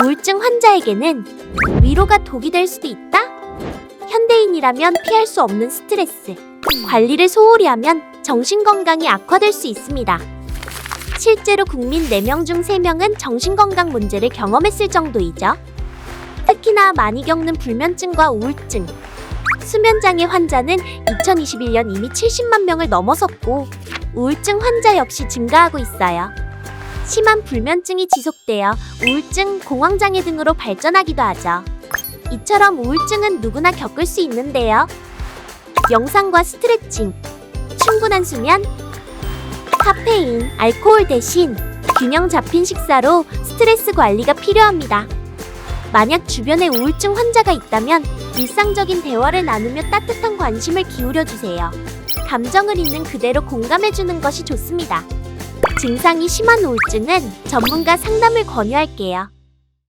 우울증 환자에게는 위로가 독이 될 수도 있다? 현대인이라면 피할 수 없는 스트레스. 관리를 소홀히 하면 정신건강이 악화될 수 있습니다. 실제로 국민 4명 중 3명은 정신건강 문제를 경험했을 정도이죠. 특히나 많이 겪는 불면증과 우울증. 수면장애 환자는 2021년 이미 70만 명을 넘어섰고 우울증 환자 역시 증가하고 있어요. 심한 불면증이 지속되어 우울증, 공황장애 등으로 발전하기도 하죠. 이처럼 우울증은 누구나 겪을 수 있는데요. 명상과 스트레칭, 충분한 수면, 카페인, 알코올 대신 균형 잡힌 식사로 스트레스 관리가 필요합니다. 만약 주변에 우울증 환자가 있다면 일상적인 대화를 나누며 따뜻한 관심을 기울여 주세요. 감정을 있는 그대로 공감해 주는 것이 좋습니다. 증상이 심한 우울증은 전문가 상담을 권유할게요.